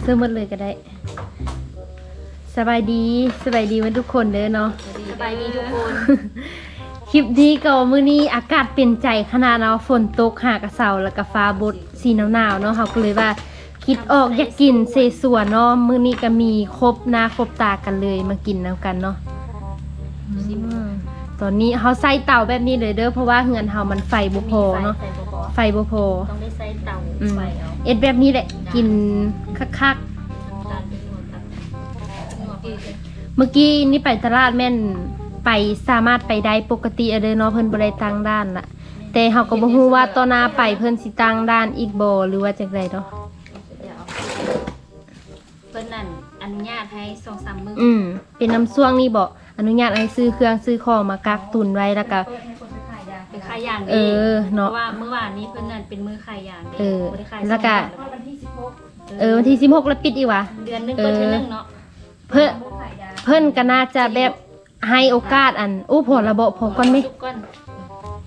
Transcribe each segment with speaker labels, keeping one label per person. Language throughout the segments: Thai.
Speaker 1: เออเสื้อหมดเลยก็ได้ สบายดีสบายดีวันทุกคนเด้อเนาะ
Speaker 2: สบายดีทุกคน
Speaker 1: คลิปนี้ก็มื้อนี้อากาศเปลี่ยนใจขนาดเนาะฝนตกหากระเซาแล้วก็ฟ้าบดสีหนาวๆเนาะเขาก็เลยว่าคิดออกอยากกินเซส่วนเนาะมื้อนี้ก็มีครบหน้าครบตากันเลยมากินนํกันเนาะอืม ตอนนี้เฮาใส่เตาแบบนี้เลยเด้อเพราะว่าเฮือนเฮามันไฟบ่พอเนาะ
Speaker 2: ใส่บ่พอ
Speaker 1: ไฟบ่พอ
Speaker 2: ต้องได้ใส่เตา
Speaker 1: อืม
Speaker 2: ไฟเอา
Speaker 1: เอ็ดแบบนี้แหละ กินคัก
Speaker 2: ตาลเป็นหัวตัดหัวปีก
Speaker 1: ๆเมื่อกี้นี่ไปตลาดแม่นไปสามารถไปได้ปกติอะเด้อเนาะเพิ่นบ่ได้ตั้งด้านละแต่เฮาก็บ่ฮู้ว่าตอนหน้าไปเพิ่นสิตั้งด้านอีกบ่หรือว่าจังไดเนาะ
Speaker 2: เดี๋ยวเอาเพิ่นนั่นอนุญาตให้สองสามมื้อ
Speaker 1: อืมเป็นน้ำซ่วงนี่บ่ อนุญาตให้ซื้อเครื่องซื้อของมากักตุนไว้แล้วก็
Speaker 2: เป็นขายอย่าง
Speaker 1: เอ
Speaker 2: ดี
Speaker 1: อ
Speaker 2: เพ
Speaker 1: เนาะ
Speaker 2: ราะว่าเมื่อวานนี้เพิ่นนั่นเป็นมื้อขายอย่างดี
Speaker 1: เออ
Speaker 2: บ่ได้ขาย
Speaker 1: แล้วก็
Speaker 2: สองวัน
Speaker 1: เออวันที่16แล้วปิดอีกวะ
Speaker 2: เดือนหนึงเพิ่นเทื่อนึงเนาะ
Speaker 1: เพิ่นเพิ่นก็น่าจะแบบให้โอกาสอันอู้พอระบบพอก่อนไหม
Speaker 2: จุกก่อน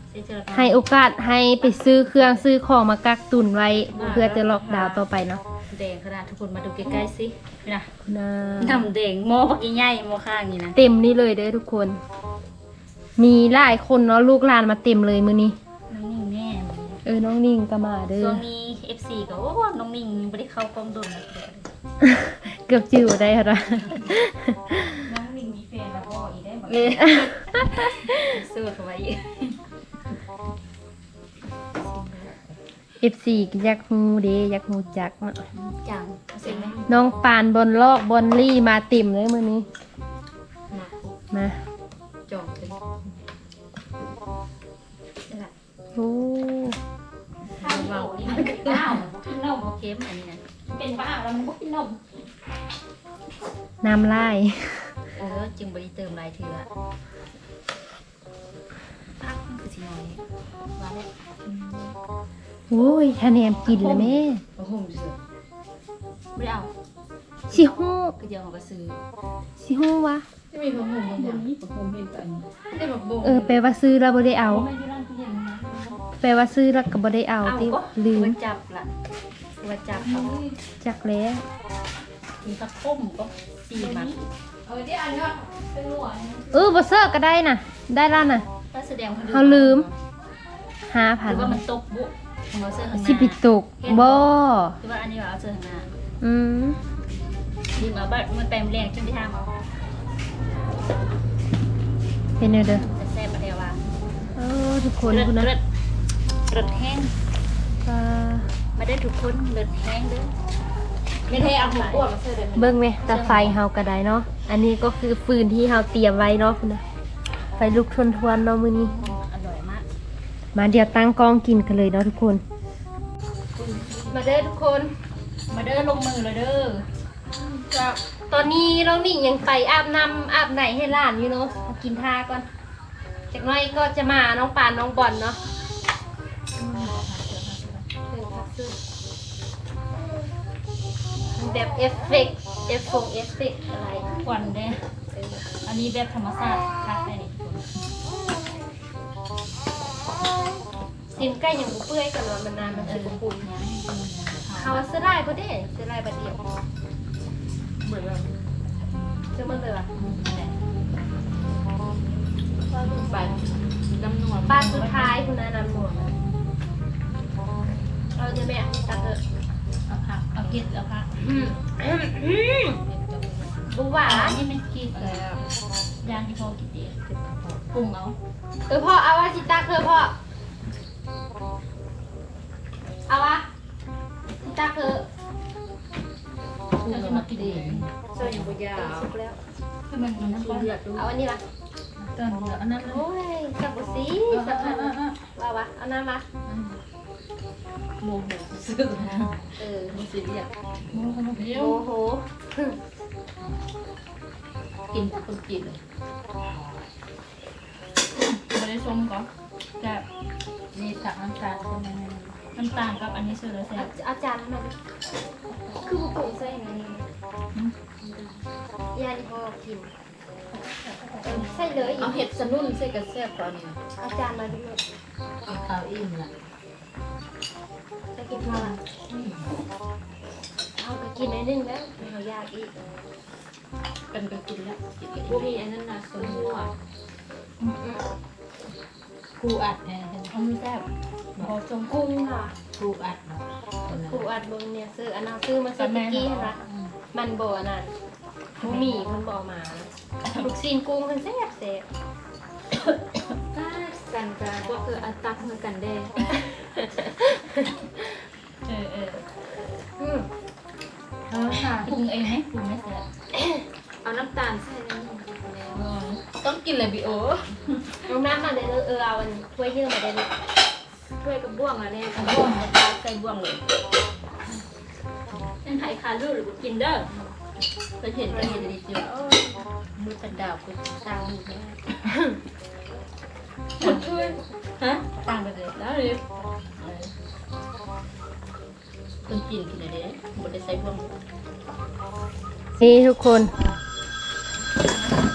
Speaker 2: เสียเจอกัน
Speaker 1: ให้โอกาสให้ไปซื้อเครื่องซื้อของมากักตุนไว้เพื่อจะล็อกดาวน์ต่อไปเนาะ
Speaker 2: แดงขนาดทุกคนมาดูใกล้ๆสินี่นะ
Speaker 1: นะ
Speaker 2: น้ำแดงโมปักใหญ่โมข้างนี่นะ
Speaker 1: เต็มนี่เลยเด้อทุกคน มีหลายคนเนาะลูกหลานมาเต็มเลยมื้อนี้
Speaker 2: น้องนิ่งแน่
Speaker 1: เออน้องนิ่งก็มาเด้อ
Speaker 2: ช่วงนี้ FC ก็โอ้น้องนิ่งไม่ได้เข้ากล้องโดนเลย
Speaker 1: เกือบจิ๋วได้ค่ะ
Speaker 3: น้องลิงมีแฟนแล้วก็อีได้หมด
Speaker 2: เลยสู้เขาไว้อยู่
Speaker 1: FC ก็อยากฮู้เด้อยากฮู้จักเนาะ
Speaker 2: จังเอาเสร็จไหม
Speaker 1: น้องปานบนลอกบนลี่มาเต็มเลยมื้อนี้
Speaker 2: มา
Speaker 1: มา
Speaker 2: จองเลยนี่แหละ
Speaker 1: โอ้
Speaker 2: ข้าวเบานี่มันก็ข้าวกินนมโอเคมอันนี้นะ
Speaker 3: เป็นบ้าแล้วมันก็กินนม
Speaker 1: น้ำลาย
Speaker 2: เออจึงบริเติมรายเถื่อพักมันคือสิน้อยว่าแล้ว
Speaker 1: โอ้ยคะแนนกินเลยแม่
Speaker 2: โอ้โหเสือไม่ได้เอา
Speaker 1: สิฮู้
Speaker 2: ก็เดียวเขาก็ซื้อ
Speaker 1: สิฮู้วะ
Speaker 3: ไม่มีผมผมผมนี่ผมผมเห็นอันนี้
Speaker 2: ได้แบบบง
Speaker 1: เออแปลว่าซื้อแล้วบ่ได้เอา
Speaker 3: ไม่ที่ร้านที่เย็นนะ
Speaker 1: แปลว่าซื้อแล้วก็บ่ได้เอา
Speaker 2: เอา
Speaker 1: ติ
Speaker 2: ก็
Speaker 1: ลืม
Speaker 2: ว่าจับละว่าจับเอา
Speaker 1: จักแล้ว
Speaker 2: มีผักต้มก็สี่มัน
Speaker 3: เออที่อันนี้เป็นหัว
Speaker 1: เออบ่เซอร์ก็ได้น่ะ ได้แล้วน่ะ
Speaker 2: ก็แสดง
Speaker 1: เขาลืม
Speaker 2: ห
Speaker 1: 5,000
Speaker 2: รือว่ามันตกบุ ของเราเสื้อข้างหน้า
Speaker 1: สิปิตกบ่
Speaker 2: หรือว่าอันนี้ว่าเอาเสื้อข้างหน้า
Speaker 1: อืม
Speaker 2: ลืมเอาบัตรมันแปลงแรงจนที่ทางเอา
Speaker 1: เป็นแนวเด้อ
Speaker 2: จะแซ่บมาเดียวว่า
Speaker 1: เออทุกคน
Speaker 2: เลือด
Speaker 1: คุณนะ
Speaker 2: เลือดเลือดแห้ง
Speaker 1: อ่า
Speaker 2: มาได้ทุกคนเลือดแห้งเด้อ
Speaker 3: ไม่ได้เอาหัวอ้วนมาเสื้อเลย
Speaker 1: เบิ่งแม่ตาไฟเฮาก็ได้เนาะอันนี้ก็คือฟืนที่เฮาเตรียมไว้เนาะคุณนะไฟลุกทนทวนๆเนาะมื้อนี้
Speaker 2: อร่อยมาก
Speaker 1: มาเดี๋ยวตั้งกล้องกินกันเลยเนาะทุกคน มาเด้อทุกคน
Speaker 2: มาเด้อลงมือเลยเด้อ
Speaker 1: ตอนนี้น้องนิ่งยังไปอาบน้ำอาบไหนให้หลานอยู่เนาะเอากินท่าก่อนจากหน้อยก็จะมาน้องปานน้องบอลเนาะแบบเอฟเฟกต์เอฟฟงเอฟเฟกต์อะไร
Speaker 2: ควันเด้ออันนี้แบบธรรมชาติคักได้นี่ ทุกคน
Speaker 1: ซิมใกล้ยังบุเปื่อยกันว่ามันนานมันจะบุปุ่นเขาว่าเสื้อลายก็ได้เสื้อลายบัดเดียว
Speaker 2: เหมือนแบบ
Speaker 1: เสื้อมันเลยว่ะ
Speaker 3: ไปน้ำนวล
Speaker 1: บ้านสุดท้ายคุณนานำหนวดเราจะแม่ตักเถอะ
Speaker 2: เอาผักเอาเกล็ดเอาผัก
Speaker 1: อืมอืมบุหวา
Speaker 2: อั
Speaker 1: น
Speaker 2: นนี้มันกินแล้วย่างที่พ่อกินเอง ปรุงเอา
Speaker 1: เออพ่อเอาว่าสิตักเถอะพ่อเอาวะสิตักเถอะ
Speaker 2: เธอจะมากินเอง
Speaker 3: เสื้อยังไม่ยา
Speaker 1: เออ
Speaker 3: ว
Speaker 1: สุกแล้ว
Speaker 2: คือมันมันน้ำปลา
Speaker 1: เอาอันนี้ละ
Speaker 2: ตอนเดียวอันนั้นเลย
Speaker 1: โอ้ยสับบุสีสับพันว่าวะเอาน้ำมา
Speaker 3: โมโหเสื้อ
Speaker 1: เออ
Speaker 3: มันสีเรียก
Speaker 2: โม่ขนมเดียว
Speaker 1: โอ้โห
Speaker 3: กินคนกินเลย
Speaker 2: ไม่ได้ชมก่อนแต่
Speaker 3: นี่ตักน้ำตาลใช่ไหม
Speaker 2: น้ำตาลกับอันนี้เสือเลยแซ่
Speaker 1: เอา
Speaker 2: บ
Speaker 1: เอาจารย์มาดิคือบุปุ๋ยใส่ไหนยาดีพอกินเออใส่เลยอี
Speaker 3: เอา
Speaker 1: ก
Speaker 3: เห็ดสนุ่นใส่กระแซบตอนนี้
Speaker 1: เอาจารย์มาด้วย
Speaker 3: เอาข้าวอิ่มละ
Speaker 1: จะกินข้าวละเอาก็กินกินนิดนึงแล้วเขาอยากอีก
Speaker 3: เป็นไปกินแล้วกิน
Speaker 4: พวกนี้อันนั้นนะสมมั่ ว
Speaker 3: กูอัดเนี่ยเขาไม่แซ่บ
Speaker 1: ขอสมกุ้งค่ะ
Speaker 3: กูอัดเนาะ
Speaker 1: ครูอัดเบิ่งเนี่ยซื้ออันนั้นซื้อมาซื้อตะกี้ค่ะมันบ่อันนั้นบ่มีมันบ่เอามาลูกซีนกุ้งมันแซ่บแซ่บ
Speaker 4: ถ้ากันกันก็คืออัตตักเหมือนกันเด้
Speaker 3: เออเออ
Speaker 1: อืม
Speaker 3: เออค่ะปรุงเองไหมปรุงไม่แซ่บ
Speaker 4: เอาน้ำตาลใส่ในนี้
Speaker 3: ต้องกินเลยบิโอ
Speaker 1: เอาน้ำมาเลยเด้อเออเอาอันถ้วยเยอะมาได้เลย
Speaker 4: ถ้วยกับบ้วงอะเนี่ย
Speaker 3: เอาบ้วงเอาปลาใส่บ้วงเลย
Speaker 4: เป็นไข่คาลูหรือกินเด้อ
Speaker 3: เคยเห็นก็เห็นดีจิ๋วโอ้ยมือเป็นดาวคือสร้างมือไม่ได้
Speaker 4: หมดถ้วย
Speaker 3: ฮะสร้างไปเลยแล้วเลยเออคนกินกินอะไรเนี่ยหมดได้ใส่บ้วง
Speaker 1: นี่ทุกคน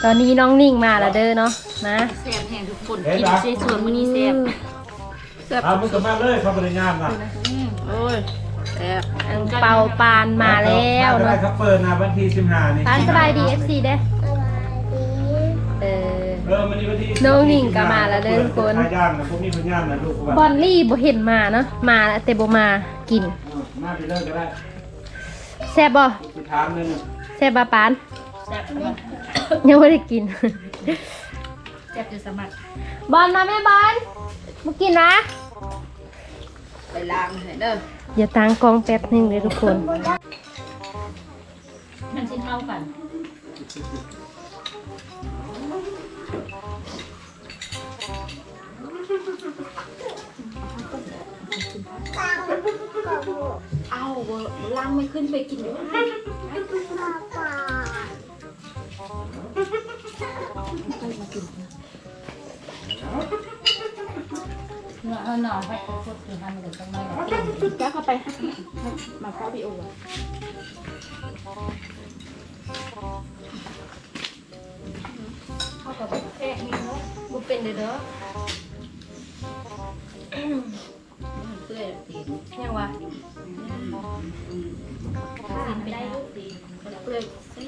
Speaker 1: ตอนนี้น้องนิ่งมาแล้วเด้อเนาะนะ
Speaker 3: แซ่บแห้งทุกคนกินเสียส่วนมื้อนี้แซ่บแซ่บ
Speaker 5: เอามึงกลับมาเลยเขาบริงานนะ
Speaker 3: โอ้ยแซ่บ
Speaker 1: อังเปาปานมาแล้ว
Speaker 5: ได้
Speaker 1: เนาะ
Speaker 5: ครับเปิดนะวันที่สิบห้านี่
Speaker 1: ปานสบายดี FC เด้อเออ
Speaker 5: เออมันนี่วันที่
Speaker 1: น้องนิ่งก็มาแล้วเด้อทุกคน
Speaker 5: ทายย่างนะพวกนี้พยานนะลูกว่า
Speaker 1: บอลลี่บ่เห็นมาเนาะมาแล้วแต่บ่มากิน
Speaker 5: เออมาไปเลิกก็ได้
Speaker 1: แซ่บบ่
Speaker 5: สิถามหนึง
Speaker 1: แซ่บบ่ปาน
Speaker 3: แซ่บมาก
Speaker 1: ยังไม่ได้กิน
Speaker 3: แซ่บจะสมัคร
Speaker 1: บอลมาแม่บอลมากินนะ
Speaker 3: ไปล้างให้เด้อ
Speaker 1: อย่าตั้งกล้องแป๊บหนึงเลยทุกคน
Speaker 3: มันสิเข้ากัน
Speaker 4: เอาเวอร์ล้างไม่ขึ้นไปกินด้วย
Speaker 3: เนื้อเอาหน่อให้ครบถึงทำถึงต้องไม่หรอก
Speaker 4: แล้วเข้าไปมาเข้าพี่โอ
Speaker 1: เข้ากับแค่นี้เนาะบ่เป็นเด้อเด้อ
Speaker 3: เพื่อตีน
Speaker 1: ยังวะ
Speaker 3: ตีนไปได้ตีนเพื่อซี
Speaker 4: มัน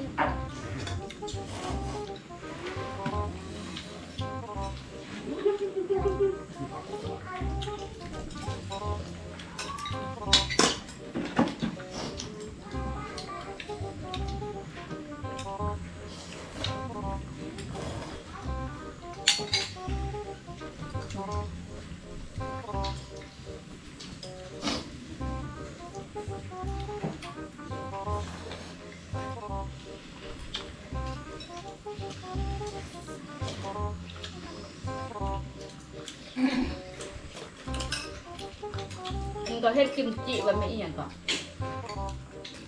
Speaker 4: ก็เฮ็ดกิมจิไว้ไม่อีหยังก่อน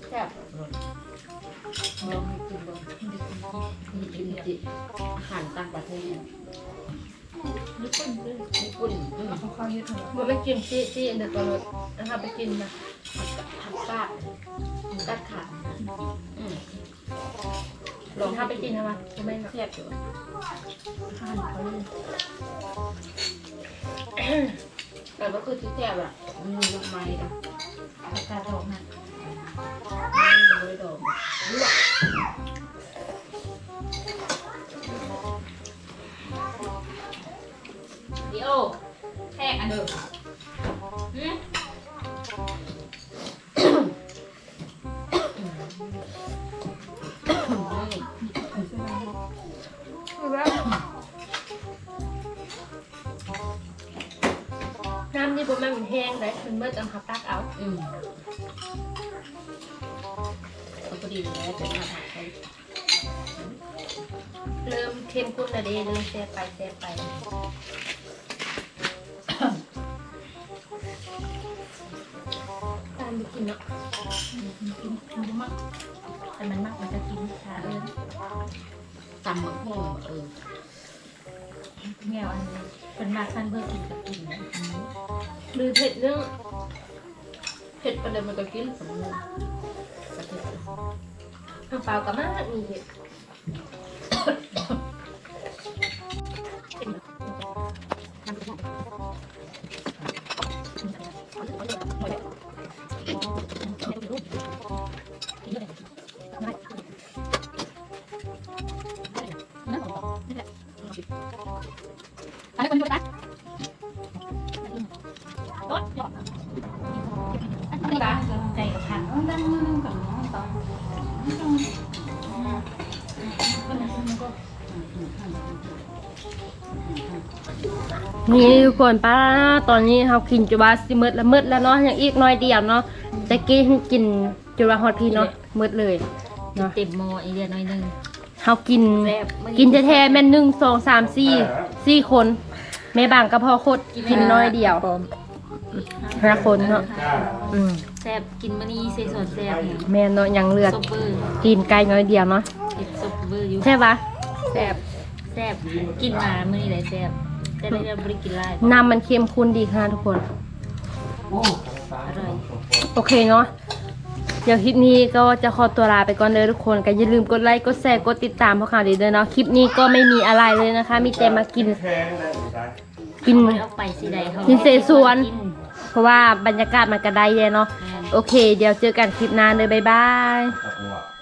Speaker 4: แซ่บ
Speaker 3: ลองให้กินบ้างมีกิมจิอาหารต่างประเทศญี่ปุ่นด้วยญี่ปุ่นอืม
Speaker 4: ของเขาเยอะถึง
Speaker 1: บ่ไปกินซีซีอันเดอร์ตัวรถนะคะไปกินนะ
Speaker 3: ผักกาดกัดขาอืม
Speaker 1: ลองถ้าไปกินนะวะบ่แม่นเนาะ
Speaker 3: แซ่บอยู่อาหารเขาเลย แต่ว่าคือที่แซ่บอะมีลูกไม้นะผักกาดดอกนะไม่ได้ดอก
Speaker 4: น้ำ
Speaker 1: นี่บ่แม่นมันแห้งได้มันเบิดอันเขาตักเอา
Speaker 3: อืมเขาก็ดีแล้วเป็นอาหารไทย
Speaker 1: เริ่มเข้มข้นแล้วเด้เริ่มแซ่บไปแซ่บไปตามไปกินเนาะ
Speaker 3: มันมากแต่มันมากมันจะกินชาเอิญตำหมึกหุ่งเออ
Speaker 4: แมวอันนี้เป็นมาสั้นเพื่อกินกับกินนะ
Speaker 1: หรือเผ็ดเรื่อง
Speaker 3: เผ็ดประเดิมมันก็กินสมมุติกระเทียม
Speaker 1: ข้าวเปล่ากับมากมีเห็ด
Speaker 2: น
Speaker 1: นี่ทุกคนป้าตอนนี้เรากินจุบาสิมืดละมืดแล้วเนาะยังอีกน้อยเดียวเนาะแต่กี้กินจุบาฮอดพี่เนาะมืดเลยเนาะ
Speaker 2: เต็มโมอีเดียน้อยนึง
Speaker 1: เรากิน
Speaker 2: แซ่บมื้อนี้
Speaker 1: กินแท้ๆแม่นหนึ่งสองสามสี่สี่คนแม่บางก็พอโคตรกินน้อยเดียว ห้าคนเนาะ
Speaker 5: จ้า
Speaker 1: อืม
Speaker 2: แซ่บกินมื้อนี้เซส่วนแซ่บเนี่ย
Speaker 1: แม่เนาะยังเหลือ
Speaker 2: ซุปเปอร์
Speaker 1: กินไก่น้อยเดียวเนาะ
Speaker 2: เผ็ดซุปเปอร์อยู่
Speaker 1: ใช่ปะ
Speaker 2: แซ่บแซ่บกินมามื้อนี้เลยแซ่บแต่ได้ยังบ่ได้กินหลาย
Speaker 1: น้ำมันเค็มข้นดีค่ะทุกคน
Speaker 5: โอ้
Speaker 2: อร่อย
Speaker 1: โอเคเนาะเดี๋ยวคลิปนี้ก็จะขอตัวลาไปก่อนเลยทุกคนก็อย่าลืมกดไลค์กดแชร์กดติดตามพวกเขาดีด้วยเนาะคลิปนี้ก็ไม่มีอะไรเลยนะคะ มีแต่มากิน
Speaker 5: แพงเลยใช่
Speaker 1: กิน
Speaker 2: บ่ได้เอาไปสิใดเขา
Speaker 1: กินเสฉวน
Speaker 2: กิน
Speaker 1: เพราะว่าบรรยากาศมันก็ได้เยเนาะ
Speaker 2: แม่น
Speaker 1: โอเค เดี๋ยวเจอกันคลิปหน้าเลยบ๊ายบาย
Speaker 5: ครับผม